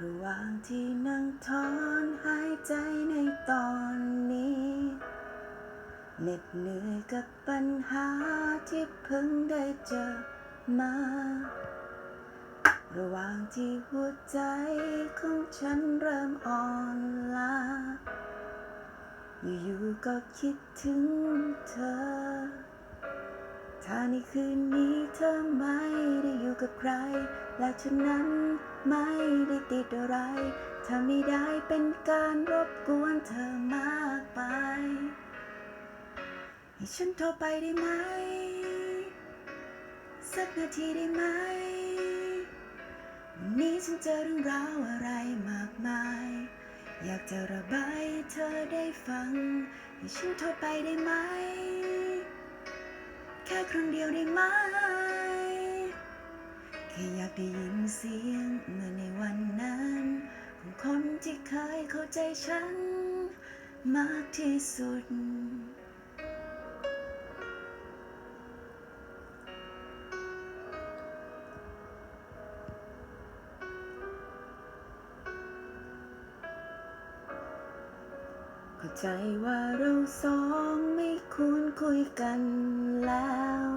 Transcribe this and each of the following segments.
ระหว่างที่นั่งถอนหายใจในตอนนี้เหน็ดเหนื่อยกับปัญหาที่เพิ่งได้เจอมา ระหว่างที่หัวใจของฉันเริ่มอ่อนล้าอยู่ๆก็คิดถึงเธอ ถ้าในคืนนี้เธอไม่ได้อยู่กับใคร และฉันนั้น ไม่ได้ติดอะไร ถ้าไม่ได้เป็นการรบกวนเธอมากไป ให้ฉันโทรไปได้ไหม สักนาทีได้ไหม วันนี้ฉันเจอเรื่องราวอะไรมากมาย อยากจะระบายเธอได้ฟัง ให้ฉันโทรไปได้ไหม แค่ครั้งเดียวได้ไหม แค่อยากได้ยินเสียง เคยเข้าใจฉันมากที่สุด เข้าใจว่าเราสองไม่ควรคุยกันแล้ว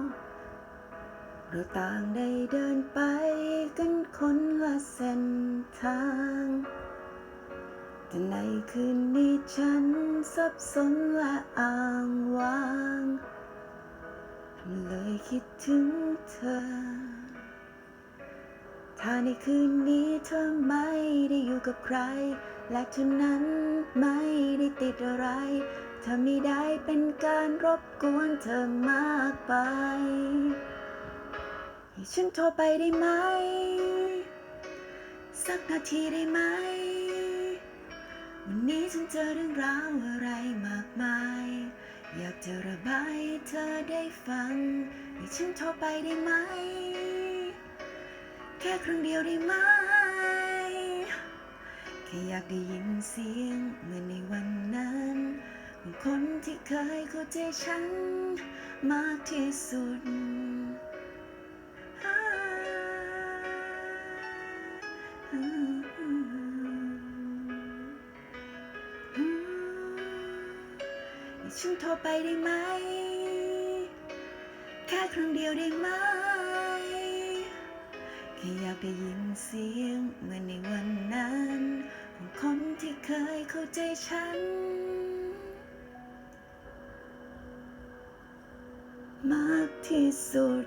เราต่างได้เดินไปกันคนละเส้นทาง แต่ในคืนนี้ฉันสับสนและอ้างว้างเลยคิดถึงเธอ ถ้าในคืนนี้เธอไม่ได้อยู่กับใคร และเธอนั้นไม่ได้ติดอะไรเธอไม่ได้เป็นการรบกวนเธอมากไป ให้ฉันโทรไปได้ไหม สักนาทีได้ไหม วันนี้ฉันเจอเรื่องราวอะไรมากมาย อยากจะระบายให้เธอได้ฟังให้ฉันโทรไปได้ไหม แค่ครั้งเดียวได้ไหม แค่อยากได้ยินเสียงเหมือนในวันนั้นของคนที่เคยเข้าใจฉันมากที่สุด ฉันโทรไปได้ไหม แค่ครั้งเดียวได้ไหมแค่อยากได้ยินเสียงเหมือนในวันนั้นของคนที่เคยเข้าใจฉัน มากที่สุด